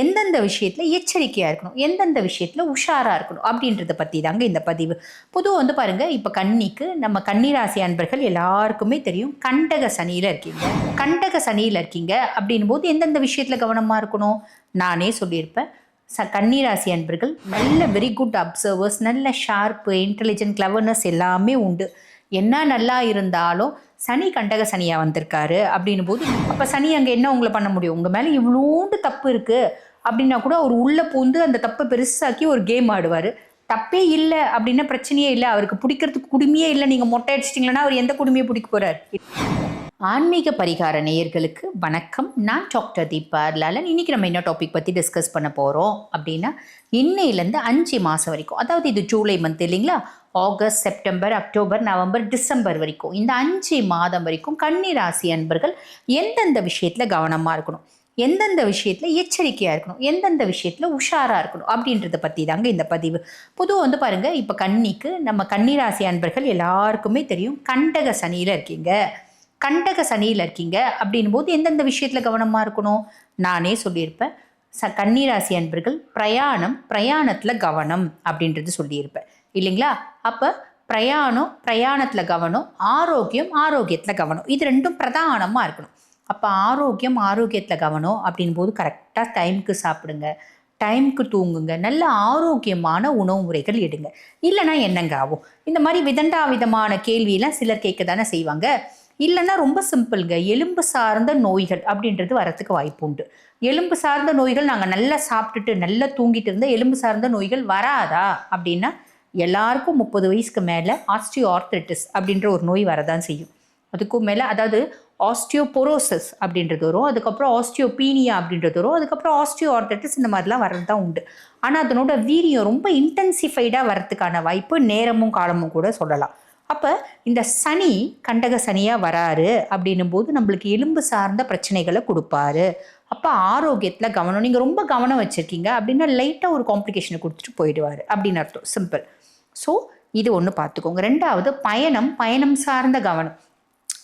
எந்தெந்த விஷயத்தில் எச்சரிக்கையாக இருக்கணும் எந்தெந்த விஷயத்தில் உஷாராக இருக்கணும் அப்படின்றத பற்றி தாங்க இந்த பதிவு. பொதுவாக வந்து பாருங்கள் இப்போ கன்னிக்கு நம்ம கன்னிராசி அன்பர்கள் எல்லாருக்குமே தெரியும் கண்டக சனியில் இருக்கீங்க. கண்டக சனியில் இருக்கீங்க அப்படின் போது எந்தெந்த விஷயத்தில் கவனமாக இருக்கணும்? நானே சொல்லியிருப்பேன். ச கன்னிராசி அன்பர்கள் நல்ல வெரி குட் அப்சர்வர்ஸ் நல்ல ஷார்ப்பு இன்டெலிஜென்ட் கிளவர்னஸ் எல்லாமே உண்டு. என்ன நல்லா இருந்தாலும் சனி கண்டக சனியாக வந்திருக்காரு அப்படின்னும் போது அப்போ சனி அங்கே என்ன உங்களை பண்ண முடியும்? உங்கள் மேலே இவ்வளோண்டு தப்பு இருக்குது அப்படின்னா கூட அவர் உள்ளே பூந்து அந்த தப்பை பெருசாக்கி ஒரு கேம் ஆடுவார். தப்பே இல்லை அப்படின்னா பிரச்சனையே இல்லை. அவருக்கு பிடிக்கிறதுக்கு குடுமையே இல்லை. நீங்கள் மொட்டை அடிச்சிட்டிங்களன்னா அவர் எந்த குடுமையை பிடிக்க போகிறார் ஆன்மீக பரிகார நேயர்களுக்கு வணக்கம். நான் டாக்டர் தீபா லாலன். இன்னைக்கு நம்ம என்ன டாபிக் பற்றி டிஸ்கஸ் பண்ண போகிறோம் அப்படின்னா இன்னையிலேருந்து அஞ்சு மாதம் வரைக்கும் அதாவது இது ஜூலை மந்த் இல்லைங்களா? August September October November December வரைக்கும் இந்த அஞ்சு மாதம் வரைக்கும் கன்னிராசி அன்பர்கள் எந்தெந்த விஷயத்தில் கவனமாக இருக்கணும்? எந்தெந்த விஷயத்தில் எச்சரிக்கையாக இருக்கணும்? எந்தெந்த விஷயத்தில் உஷாராக இருக்கணும்? அப்படின்றத பற்றி தாங்க இந்த பதிவு. பொதுவாக வந்து பாருங்கள் இப்போ கன்னிக்கு நம்ம கன்னிராசி அன்பர்கள் எல்லாருக்குமே தெரியும் கண்டக சனியில் இருக்கீங்க. கண்டக சனியில் இருக்கீங்க அப்படின் போது எந்தெந்த விஷயத்தில் கவனமாக இருக்கணும்? நானே சொல்லியிருப்பேன். ச கன்னிராசி அன்பர்கள் பிரயாணம் பிரயாணத்தில் கவனம் அப்படின்றது சொல்லியிருப்பேன். இல்லைங்களா? அப்போ பிரயாணம் பிரயாணத்தில் கவனம் ஆரோக்கியம் ஆரோக்கியத்தில் கவனம். இது ரெண்டும் பிரதானமாக இருக்கணும். அப்போ ஆரோக்கியம் ஆரோக்கியத்தில் கவனம் அப்படின் போது கரெக்டாக டைமுக்கு சாப்பிடுங்க. டைமுக்கு தூங்குங்க. நல்ல ஆரோக்கியமான உணவு முறைகள் எடுங்க. இல்லைன்னா என்னங்க ஆகும்? இந்த மாதிரி விதண்டா விதமான கேள்வியெல்லாம் சிலர் கேட்க தானே செய்வாங்க. இல்லைன்னா ரொம்ப சிம்பிள்ங்க. எலும்பு சார்ந்த நோய்கள் அப்படின்றது வரத்துக்கு வாய்ப்பு உண்டு. எலும்பு சார்ந்த நோய்கள் நாங்கள் நல்லா சாப்பிட்டுட்டு நல்லா தூங்கிட்டு இருந்தால் எலும்பு சார்ந்த நோய்கள் வராதா அப்படின்னா எல்லாருக்கும் முப்பது வயசுக்கு மேலே ஆஸ்டியோஆர்த்திட்டிஸ் அப்படின்ற ஒரு நோய் வரதான் செய்யும். அதுக்கும் மேலே அதாவது ஆஸ்டியோபொரோசஸ் அப்படின்றது வரும். அதுக்கப்புறம் ஆஸ்டியோபீனியா அப்படின்றது வரும். அதுக்கப்புறம் ஆஸ்டியோ ஆர்த்தட்டிஸ் இந்த மாதிரிலாம் வர்றது தான் உண்டு. ஆனால் அதனோட வீரியம் ரொம்ப இன்டென்சிஃபைடாக வரதுக்கான வாய்ப்பு நேரமும் காலமும் கூட சொல்லலாம். அப்போ இந்த சனி கண்டக சனியாக வராரு அப்படின்னும் போது நம்மளுக்கு எலும்பு சார்ந்த பிரச்சனைகளை கொடுப்பாரு. அப்போ ஆரோக்கியத்தில் கவனம் நீங்கள் ரொம்ப கவனம் வச்சுருக்கீங்க அப்படின்னா லைட்டாக ஒரு காம்ப்ளிகேஷனை கொடுத்துட்டு போயிடுவார் அப்படின்னு அர்த்தம். சிம்பிள் ஸோ இது ஒன்று பார்த்துக்கோங்க ரெண்டாவது பயணம் பயணம் சார்ந்த கவனம்.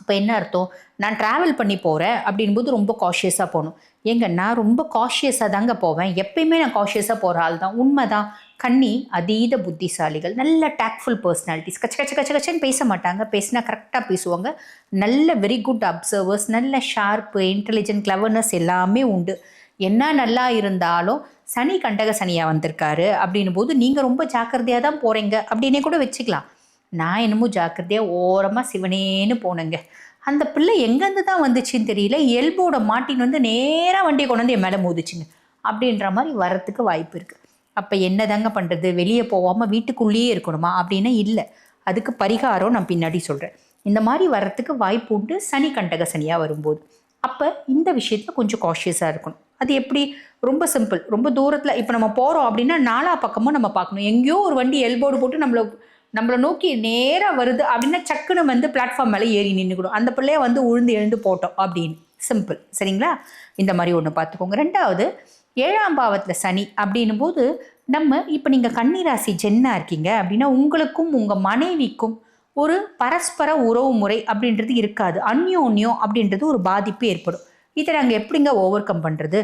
அப்போ என்ன அர்த்தம்? நான் ட்ராவல் பண்ணி போகிறேன் அப்படின்போது ரொம்ப காஷியஸாக போகணும். ஏங்க நான் ரொம்ப காஷியஸாக தாங்க போவேன். எப்பயுமே நான் காஷியஸாக போகிற ஆள் தான். உண்மை தான் கன்னி அதீத புத்திசாலிகள் நல்ல டேக்ஃபுல் பர்சனாலிட்டிஸ் கச்ச கச்ச கச்ச கச்சன்னு பேச மாட்டாங்க. பேசினா கரெக்டாக பேசுவாங்க. நல்ல வெரி குட் அப்சர்வர்ஸ் நல்ல ஷார்ப்பு இன்டெலிஜென்ட் கிளவர்னஸ் எல்லாமே உண்டு. என்ன நல்லா இருந்தாலும் சனி கண்டக சனியாக வந்திருக்காரு அப்படின்னும் போது நீங்கள் ரொம்ப ஜாக்கிரதையாக தான் போகிறீங்க அப்படின்னே கூட வச்சுக்கலாம். நான் என்னமோ ஜாக்கிரதையாக ஓரமாக சிவனேன்னு போனேங்க. அந்த பிள்ளை எங்கேருந்து தான் வந்துச்சுன்னு தெரியல. எல்போட மாட்டின்னு வந்து நேராக வண்டியை கொண்டு வந்து என் மேலே மோதிச்சுங்க. அப்படின்ற மாதிரி வரத்துக்கு வாய்ப்பு இருக்குது அப்போ என்ன தாங்க பண்ணுறது வெளியே போகாமல் வீட்டுக்குள்ளேயே இருக்கணுமா? அப்படின்னா இல்லை. அதுக்கு பரிகாரம் நான் பின்னாடி சொல்கிறேன் இந்த மாதிரி வர்றதுக்கு வாய்ப்பு உண்டு. சனி கண்டக சனியாக வரும்போது. அப்போ இந்த விஷயத்தில் கொஞ்சம் காஷியஸாக இருக்கணும். அது எப்படி? ரொம்ப சிம்பிள் ரொம்ப தூரத்தில் இப்போ நம்ம போகிறோம் அப்படின்னா நாலா பக்கமும் நம்ம பார்க்கணும். எங்கேயோ ஒரு வண்டி எல்போர்டு போட்டு நம்மளை நம்மளை நோக்கி நேராக வருது அப்படின்னா சக்குன்னு வந்து பிளாட்ஃபார்ம் மேலே ஏறி நின்றுக்கணும் அந்த பிள்ளைய வந்து உழுந்து எழுந்து போட்டோம் அப்படின்னு. சிம்பிள் சரிங்களா? இந்த மாதிரி ஒன்று பார்த்துக்கோங்க. ரெண்டாவது ஏழாம் பாவத்தில் சனி அப்படின்னும் போது நம்ம இப்போ நீங்கள் கன்னிராசி ஜென்னாக இருக்கீங்க அப்படின்னா உங்களுக்கும் உங்கள் மனைவிக்கும் ஒரு பரஸ்பர உறவு முறை அப்படின்றது இருக்காது. அந்யோன்யம் அப்படின்றது ஒரு பாதிப்பு ஏற்படும். இதை நாங்கள் எப்படிங்க ஓவர் கம் பண்ணுறது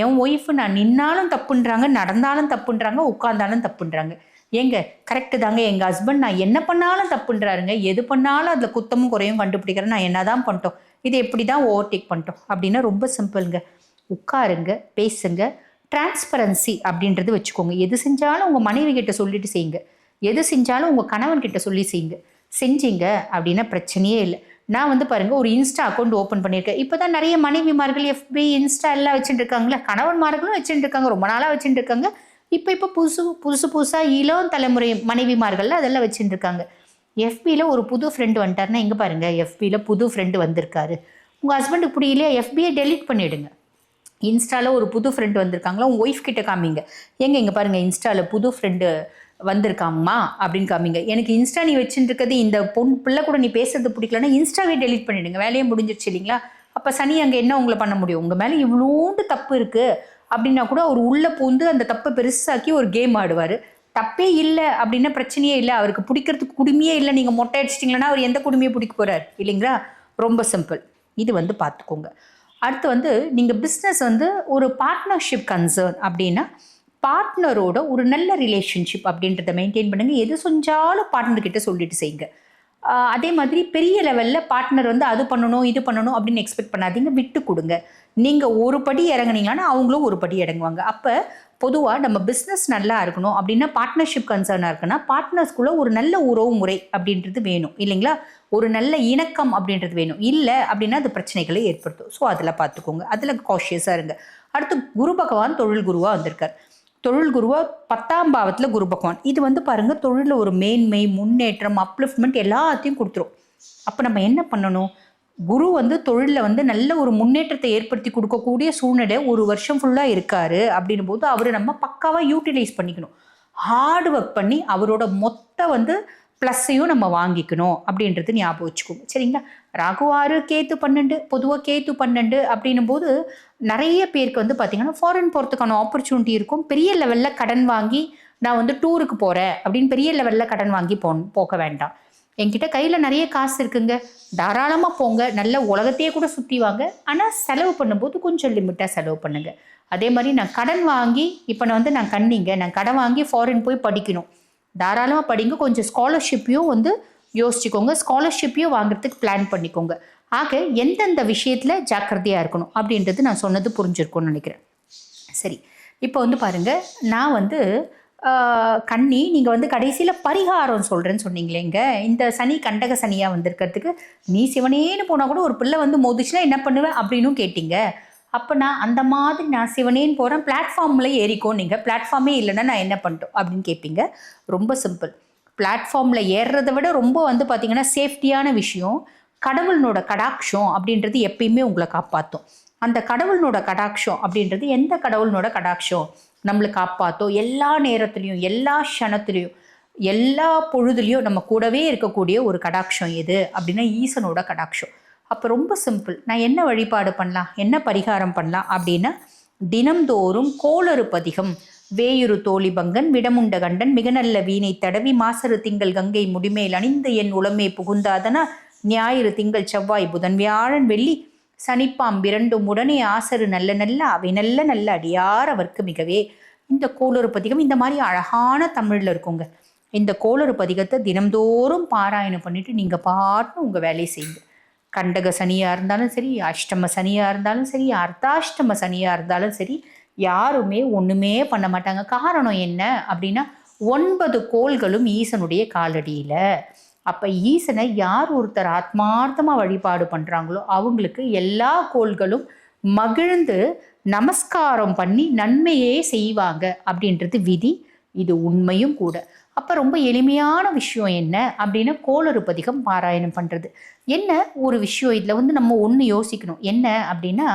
என் ஒய்ஃபு நான் நின்னாலும் தப்புன்றாங்க நடந்தாலும் தப்புன்றாங்க உட்காந்தாலும் தப்புன்றாங்க. ஏங்க கரெக்டு தாங்க. எங்கள் ஹஸ்பண்ட் நான் என்ன பண்ணாலும் தப்புன்றாருங்க. எது பண்ணாலும் அதில் குத்தமும் குறையும் கண்டுபிடிக்கிறேன். நான் என்ன தான் பண்ணிட்டோம். இது எப்படி தான் ஓவர்டேக் பண்ணிட்டோம்? அப்படின்னா ரொம்ப சிம்பிளுங்க உட்காருங்க பேசுங்க. டிரான்ஸ்பரன்சி அப்படின்றது வச்சுக்கோங்க. எது செஞ்சாலும் உங்கள் மனைவி கிட்ட சொல்லிட்டு செய்யுங்க. எது செஞ்சாலும் உங்கள் கணவன் கிட்ட சொல்லி செய்யுங்க. செஞ்சீங்க அப்படின்னா பிரச்சனையே இல்லை. நான் வந்து பாருங்க ஒரு இன்ஸ்டா அக்கௌண்ட் ஓப்பன் பண்ணியிருக்கேன். இப்போ தான் நிறைய மனைவிமார்கள் எஃபி இன்ஸ்டா எல்லாம் வச்சுட்டு இருக்காங்களே கணவன்மார்களும் வச்சுட்டு இருக்காங்க. ரொம்ப நாளாக வச்சுட்டு இருக்காங்க. இப்போ இப்போ புதுசு புதுசு புதுசாக இளம் தலைமுறை மனைவிமார்கள் அதெல்லாம் வச்சுட்டு இருக்காங்க எஃபியில் ஒரு புது ஃப்ரெண்டு வந்துட்டாருன்னா இங்கே பாருங்கள் எஃபியில் புது ஃப்ரெண்டு வந்திருக்காரு. உங்கள் ஹஸ்பண்டுக்கு பிடிக்கலையா எஃபியை டெலிட் பண்ணிவிடுங்க இன்ஸ்டாவில் ஒரு புது ஃப்ரெண்டு வந்திருக்காங்களா? உங்கள் ஒய்ஃப் கிட்ட காமிங்க. எங்கே இங்கே பாருங்கள் இன்ஸ்டாவில் புது ஃப்ரெண்டு வந்திருக்காம்மா அப்படின்னு காமிங்க. எனக்கு இன்ஸ்டா நீ வச்சுட்டு இருக்கிறது இந்த பொன் பிள்ளை கூட நீ பேசுறது பிடிக்கலன்னா இன்ஸ்டாவே டெலிட் பண்ணிவிடுங்க வேலையே முடிஞ்சிருச்சு இல்லைங்களா? அப்போ சனி அங்கே என்ன உங்களை பண்ண முடியும்? உங்கள் மேலே இவ்வளோண்டு தப்பு இருக்குது அப்படின்னா கூட அவர் உள்ளே பூந்து அந்த தப்பை பெருசாக்கி ஒரு கேம் ஆடுவார். தப்பே இல்லை அப்படின்னா பிரச்சனையே இல்லை. அவருக்கு பிடிக்கிறதுக்கு குடுமையே இல்லை. நீங்கள் மொட்டை அடிச்சிட்டிங்களன்னா அவர் எந்த குடுமையை பிடிக்க போகிறார் இல்லைங்களா? ரொம்ப சிம்பிள் இது வந்து பார்த்துக்கோங்க. அடுத்து வந்து நீங்கள் பிஸ்னஸ் வந்து ஒரு பார்ட்னர்ஷிப் கன்சர்ன் அப்படின்னா பார்ட்னரோட ஒரு நல்ல ரிலேஷன்ஷிப் அப்படின்றத மெயின்டைன் பண்ணுங்கள் எது செஞ்சாலும் பார்ட்னர்கிட்ட சொல்லிட்டு செய்யுங்க. அதே மாதிரி பெரிய லெவலில் பார்ட்னர் வந்து அது பண்ணணும் இது பண்ணணும் அப்படின்னு எக்ஸ்பெக்ட் பண்ணாதீங்க. விட்டு கொடுங்க. நீங்கள் ஒரு படி இறங்குனீங்கன்னா அவங்களும் ஒரு படி இறங்குவாங்க. அப்போ பொதுவாக நம்ம பிஸ்னஸ் நல்லா இருக்கணும் அப்படின்னா பார்ட்னர்ஷிப் கன்சர்னாக இருக்குன்னா பார்ட்னர்ஸ்குள்ளே ஒரு நல்ல உறவு முறை அப்படின்றது வேணும். இல்லைங்களா? ஒரு நல்ல இணக்கம் அப்படின்றது வேணும். இல்லை அப்படின்னா அது பிரச்சனைகளை ஏற்படுத்தும். ஸோ அதில் பார்த்துக்கோங்க. அதில் காஷியஸாக இருங்க. அடுத்து குரு பகவான் தொழில் குருவாக வந்திருக்கார். தொழில் குருவா பத்தாம் பாவத்தில் குரு பகவான். இது வந்து பாருங்கள் தொழிலில் ஒரு மேன்மை முன்னேற்றம் அப்லிஃப்ட்மெண்ட் எல்லாத்தையும் கொடுத்துரும். அப்போ நம்ம என்ன பண்ணணும்? குரு வந்து தொழிலில் வந்து நல்ல ஒரு முன்னேற்றத்தை ஏற்படுத்தி கொடுக்கக்கூடிய சூழ்நிலை ஒரு வருஷம் ஃபுல்லாக இருக்காரு அப்படின்னும் போது அவரை நம்ம பக்காவாக யூட்டிலைஸ் பண்ணிக்கணும். ஹார்ட் ஒர்க் பண்ணி அவரோட மொத்த வந்து ப்ளஸ்ஸையும் நம்ம வாங்கிக்கணும் அப்படின்றது ஞாபகம் வச்சுக்கோங்க. சரிங்களா? ராகு ஆறு கேத்து பன்னெண்டு பொதுவாக கேத்து பன்னெண்டு அப்படின்னும் போது நிறைய பேருக்கு வந்து பார்த்தீங்கன்னா ஃபாரின் போகிறதுக்கான ஆப்பர்ச்சுனிட்டி இருக்கும். பெரிய லெவலில் கடன் வாங்கி நான் வந்து டூருக்கு போகிறேன் அப்படின்னு பெரிய லெவலில் கடன் வாங்கி போ போக வேண்டாம். என்கிட்ட கையில் நிறைய காசு இருக்குங்க. தாராளமாக போங்க. நல்ல உலகத்தையே கூட சுற்றி வாங்க. ஆனால் செலவு பண்ணும்போது கொஞ்சம் லிமிட்டாக செலவு பண்ணுங்கள் அதே மாதிரி நான் கடன் வாங்கி இப்போ நான் வந்து நான் கண்ணிங்க நான் கடன் வாங்கி ஃபாரின் போய் படிக்கணும். தாராளமாக படிங்க. கொஞ்சம் ஸ்காலர்ஷிப்பையும் வந்து யோசிச்சுக்கோங்க. ஸ்காலர்ஷிப்பையும் வாங்குறதுக்கு பிளான் பண்ணிக்கோங்க. ஆக எந்தெந்த விஷயத்தில் ஜாக்கிரதையாக இருக்கணும் அப்படின்றது நான் சொன்னது புரிஞ்சிருக்கும்னு நினைக்கிறேன். சரி இப்போ வந்து பாருங்கள் நான் வந்து கண்ணி நீங்கள் வந்து கடைசியில் பரிகாரம் சொல்கிறேன்னு சொன்னீங்களேங்க இந்த சனி கண்டக சனியாக வந்திருக்கிறதுக்கு நீ சிவனேன்னு போனால் கூட ஒரு பிள்ளை வந்து மோதிச்சுன்னா என்ன பண்ணுவேன் அப்படின்னும் கேட்டீங்க. அப்போ நான் அந்த மாதிரி நான் சிவனேன்னு போகிறேன் பிளாட்ஃபார்மில் ஏறிக்கோ நீங்கள் பிளாட்ஃபார்மே இல்லைன்னா நான் என்ன பண்ணிட்டோம் அப்படின்னு கேட்பீங்க ரொம்ப சிம்பிள். பிளாட்ஃபார்மில் ஏறுறதை விட ரொம்ப வந்து பார்த்திங்கன்னா சேஃப்டியான விஷயம். கடவுளனோட கடாட்சம் அப்படின்றது எப்பயுமே உங்களை காப்பாற்றும் அந்த கடவுளனோட கடாட்சம் அப்படின்றது எந்த கடவுளனோட கடாட்சம் நம்மளை காப்பாற்றும் எல்லா நேரத்துலையும் எல்லா க்ஷணத்துலையும் எல்லா பொழுதுலையும் நம்ம கூடவே இருக்கக்கூடிய ஒரு கடாட்சம் எது அப்படின்னா ஈசனோட கடாட்சம் அப்போ ரொம்ப சிம்பிள். நான் என்ன வழிபாடு பண்ணலாம்? என்ன பரிகாரம் பண்ணலாம்? அப்படின்னா தினம்தோறும் கோளறு பதிகம் வேயுரு தோழிபங்கன் விடமுண்ட கண்டன் மிக நல்ல வீணை தடவி மாசரு திங்கள் கங்கை முடிமேல் அணிந்த என் உளமே புகுந்தாதனா ஞாயிறு திங்கள் செவ்வாய் புதன் வியாழன் வெள்ளி சனிப்பாம் இரண்டும் உடனே ஆசரு நல்ல நல்ல அவை நல்ல நல்ல அடியார் அவர்க்கு மிகவே. இந்த கோளறு பதிகம் இந்த மாதிரி அழகான தமிழில் இருக்குங்க. இந்த கோளறு பதிகத்தை தினம்தோறும் பாராயணம் பண்ணிட்டு நீங்கள் பாட்டு உங்கள் வேலையை செய்யுங்க. கண்டக சனியாக இருந்தாலும் சரி அஷ்டம சனியாக இருந்தாலும் சரி அர்த்தாஷ்டம சனியாக இருந்தாலும் சரி யாருமே ஒன்றுமே பண்ண மாட்டாங்க. காரணம் என்ன அப்படின்னா ஒன்பது கோள்களும் ஈசனுடைய காலடியில். அப்போ ஈசனை யார் ஒருத்தர் ஆத்மார்த்தமாக வழிபாடு பண்ணுறாங்களோ அவங்களுக்கு எல்லா கோள்களும் மகிழ்ந்து நமஸ்காரம் பண்ணி நன்மையே செய்வாங்க அப்படின்றது விதி. இது உண்மையும் கூட. அப்போ ரொம்ப எளிமையான விஷயம் என்ன அப்படின்னா கோளறு பதிகம் பாராயணம் பண்ணுறது என்ன ஒரு விஷயம் இதில் வந்து நம்ம ஒன்று யோசிக்கணும். என்ன அப்படின்னா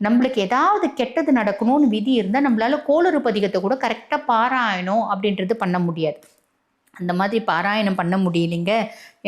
நம்மளுக்கு ஏதாவது கெட்டது நடக்கணும்னு விதி இருந்தால் நம்மளால கோளறு பதிகத்தை கூட கரெக்டாக பாராயணம் அப்படின்றது பண்ண முடியாது. அந்த மாதிரி பாராயணம் பண்ண முடியலைங்க.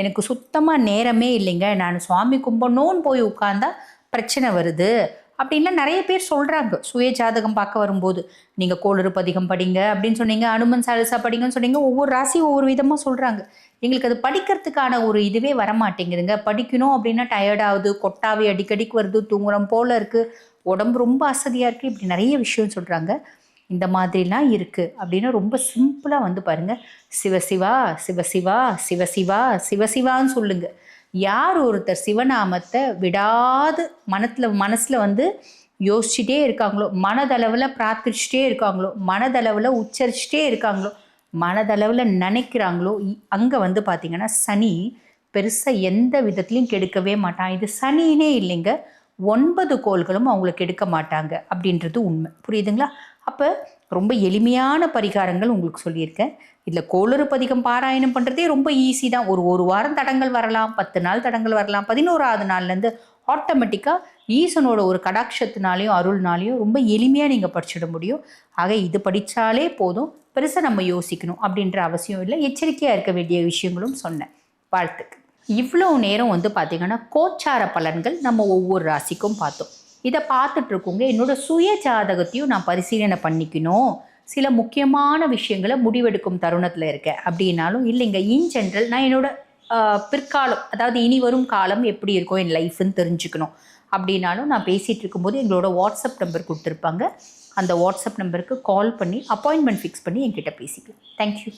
எனக்கு சுத்தமாக நேரமே இல்லைங்க. நான் சுவாமி கும்பிடணும்னு போய் உட்காந்தா பிரச்சனை வருது. அப்படின்லாம் நிறைய பேர் சொல்கிறாங்க சுய ஜாதகம் பார்க்க வரும்போது நீங்கள் கோளறு பதிகம் படிங்க அப்படின்னு சொன்னீங்க அனுமன் சாலிசா படிங்கன்னு சொன்னீங்க ஒவ்வொரு ராசி ஒவ்வொரு விதமாக சொல்கிறாங்க எங்களுக்கு அது படிக்கிறதுக்கான ஒரு இதுவே வரமாட்டேங்குதுங்க. படிக்கணும் அப்படின்னா டயர்டாகுது கொட்டாவி அடிக்கடிக்கு வருது தூங்குறோம் போல இருக்குது உடம்பு ரொம்ப அசதியாக இருக்குது இப்படி நிறைய விஷயம் சொல்கிறாங்க இந்த மாதிரிலாம் இருக்குது அப்படின்னா ரொம்ப சிம்பிளாக வந்து பாருங்கள் சிவசிவா சிவசிவா சிவசிவா சிவசிவான்னு சொல்லுங்கள் யார் ஒருத்தர் சிவநாமத்தை விடாது மனத்தில் மனசில் வந்து யோசிச்சுட்டே இருக்காங்களோ மனதளவில் பிரார்த்திச்சுட்டே இருக்காங்களோ மனதளவில் உச்சரிச்சுட்டே இருக்காங்களோ மனதளவில் நினைக்கிறாங்களோ அங்கே வந்து பார்த்திங்கன்னா சனி பெருசாக எந்த விதத்துலையும் கெடுக்கவே மாட்டான். இது சனினே இல்லைங்க. ஒன்பது கோள்களும் அவங்களுக்கு எடுக்க மாட்டாங்க அப்படின்றது உண்மை. புரியுதுங்களா? அப்போ ரொம்ப எளிமையான பரிகாரங்கள் உங்களுக்கு சொல்லியிருக்கேன். இதில் கோளறு பதிகம் பாராயணம் பண்ணுறதே ரொம்ப ஈஸி தான். ஒரு ஒரு வாரம் தடங்கள் வரலாம் பத்து நாள் தடங்கள் வரலாம் பதினோராவது நாள்லேருந்து ஆட்டோமேட்டிக்காக ஈசனோட ஒரு கடாட்சத்தினாலையும் அருள்னாலையும் ரொம்ப எளிமையாக நீங்கள் படிச்சிட முடியும். ஆக இது படித்தாலே போதும். பெருசாக நம்ம யோசிக்கணும் அப்படின்ற அவசியம் இல்லை. எச்சரிக்கையாக இருக்க வேண்டிய விஷயங்களும் சொன்னேன். வாழ்த்துக்கு இவ்வளோ நேரம் வந்து பார்த்திங்கன்னா கோச்சார பலன்கள் நம்ம ஒவ்வொரு ராசிக்கும் பார்த்தோம். இதை பார்த்துட்ருக்குங்க. என்னோட சுய ஜாதகத்தையும் நான் பரிசீலனை பண்ணிக்கணும். சில முக்கியமான விஷயங்களை முடிவெடுக்கும் தருணத்தில் இருக்கேன். அப்படின்னாலும் இல்லைங்க. இன் ஜென்ரல் நான் என்னோட பிற்காலம் அதாவது இனி வரும் காலம் எப்படி இருக்கும் என் லைஃப்னு தெரிஞ்சுக்கணும். அப்படின்னாலும் நான் பேசிகிட்டு இருக்கும்போது எங்களோட வாட்ஸ்அப் நம்பர் கொடுத்துருப்பாங்க. அந்த வாட்ஸ்அப் நம்பருக்கு கால் பண்ணி அப்பாயின்மெண்ட் ஃபிக்ஸ் பண்ணி என்கிட்ட பேசிக்கலாம். தேங்க்யூ